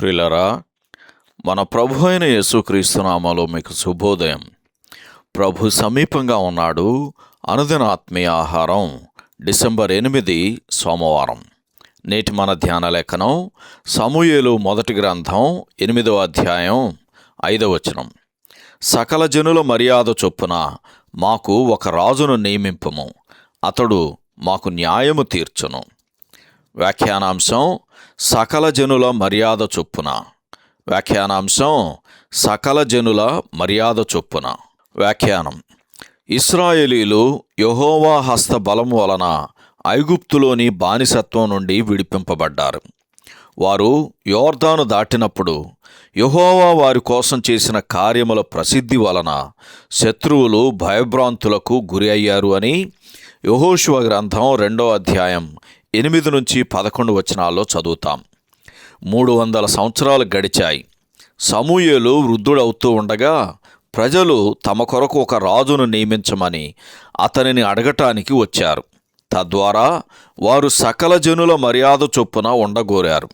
ప్రిలరా మన ప్రభు అయిన యేసుక్రీస్తునామాలో మీకు శుభోదయం. ప్రభు సమీపంగా ఉన్నాడు. అనుదిన ఆత్మీయ ఆహారం డిసెంబర్ ఎనిమిది సోమవారం. నేటి మన ధ్యాన లేఖనం సమూయేలు మొదటి గ్రంథం ఎనిమిదవ అధ్యాయం ఐదవ వచనం. సకల జనుల మర్యాద చొప్పున మాకు ఒక రాజును నియమింపము. అతడు మాకు న్యాయము తీర్చును. వ్యాఖ్యానాంశం సకల జనుల మర్యాద చొప్పున. వ్యాఖ్యానాంశం సకల జనుల మర్యాద చొప్పున. వ్యాఖ్యానం ఇస్రాయేలీలు యహోవా హస్త బలం వలన ఐగుప్తులోని బానిసత్వం నుండి విడిపింపబడ్డారు. వారు యోర్దాను దాటినప్పుడు యహోవా వారి కోసం చేసిన కార్యముల ప్రసిద్ధి వలన శత్రువులు భయభ్రాంతులకు గురి అయ్యారు అని యహోశివ గ్రంథం రెండో అధ్యాయం ఎనిమిది నుంచి పదకొండు వచనాల్లో చదువుతాం. మూడు వందల సంవత్సరాలు గడిచాయి. సమూయేలు వృద్ధుడవుతూ ఉండగా ప్రజలు తమ కొరకు ఒక రాజును నియమించమని అతనిని అడగటానికి వచ్చారు. తద్వారా వారు సకల జనుల మర్యాద చొప్పున ఉండగోరారు.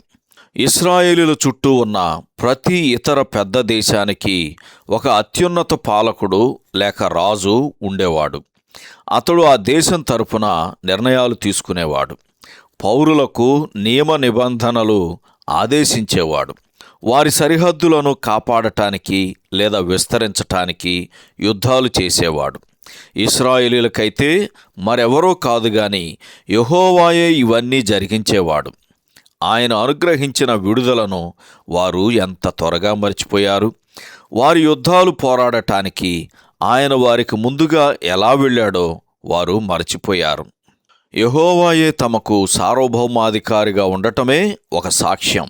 ఇస్రాయేలీల చుట్టూ ఉన్న ప్రతి ఇతర పెద్ద దేశానికి ఒక అత్యున్నత పాలకుడు లేక రాజు ఉండేవాడు. అతడు ఆ దేశం తరపున నిర్ణయాలు తీసుకునేవాడు. పౌరులకు నియమ నిబంధనలు ఆదేశించేవాడు. వారి సరిహద్దులను కాపాడటానికి లేదా విస్తరించటానికి యుద్ధాలు చేసేవాడు. ఇస్రాయేలీలకైతే మరెవరో కాదు గాని యహోవాయే ఇవన్నీ జరిగించేవాడు. ఆయన అనుగ్రహించిన విడుదలను వారు ఎంత త్వరగా మర్చిపోయారు? వారి యుద్ధాలు పోరాడటానికి ఆయన వారికి ముందుగా ఎలా వెళ్ళాడో వారు మర్చిపోయారు. యహోవాయే తమకు సార్వభౌమాధికారిగా ఉండటమే ఒక సాక్ష్యం.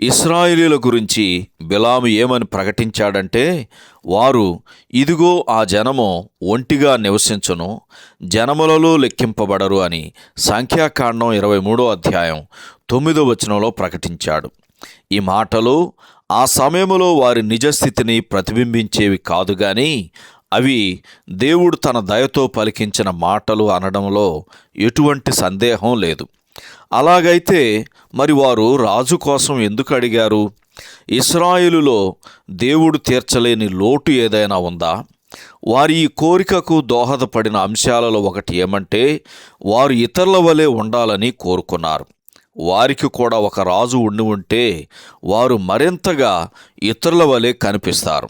ఇస్రాయేలీల గురించి బిలాము ఏమని ప్రకటించాడంటే వారు ఇదిగో ఆ జనము ఒంటిగా నివసించును జనములలో లెక్కింపబడరు అని సంఖ్యాకాండం ఇరవై మూడో అధ్యాయం తొమ్మిదో వచనంలో ప్రకటించాడు. ఈ మాటలు ఆ సమయంలో వారి నిజస్థితిని ప్రతిబింబించేవి కాదు గాని అవి దేవుడు తన దయతో పలికించిన మాటలు అనడంలో ఎటువంటి సందేహం లేదు. అలాగైతే మరి వారు రాజు కోసం ఎందుకు అడిగారు? ఇస్రాయిలులో దేవుడు తీర్చలేని లోటు ఏదైనా ఉందా? వారి ఈ కోరికకు దోహదపడిన అంశాలలో ఒకటి ఏమంటే వారు ఇతరుల వలె ఉండాలని కోరుకున్నారు. వారికి కూడా ఒక రాజు ఉండి ఉంటే వారు మరింతగా ఇతరుల వలె కనిపిస్తారు.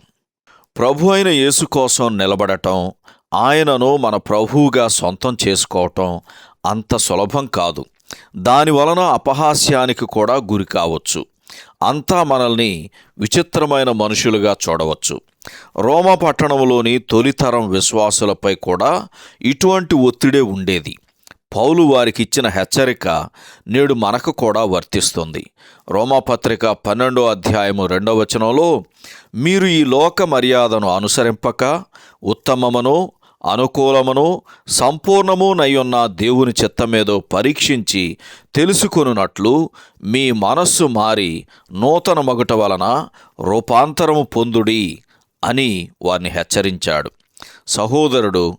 ప్రభు అయిన యేసు కోసం నిలబడటం ఆయనను మన ప్రభువుగా సొంతం చేసుకోవటం అంత సులభం కాదు. దాని వలన అపహాస్యానికి కూడా గురి కావచ్చు. అంతా మనల్ని విచిత్రమైన మనుషులుగా చూడవచ్చు. రోమా పట్టణంలోని తొలితరం విశ్వాసులపై కూడా ఇటువంటి ఒత్తిడే ఉండేది. పౌలు వారికిచ్చిన హెచ్చరిక నేడు మనకు కూడా వర్తిస్తుంది. రోమాపత్రిక పన్నెండో అధ్యాయము రెండవ వచనంలో మీరు ఈ లోక మర్యాదను అనుసరింపక ఉత్తమమును అనుకూలమును సంపూర్ణమునయ్యున్న దేవుని చిత్తమేదో పరీక్షించి తెలుసుకొనున్నట్లు మీ మనస్సు మారి నూతన మగుట వలన రూపాంతరము పొందుడి అని వారిని హెచ్చరించాడు. సహోదరుడు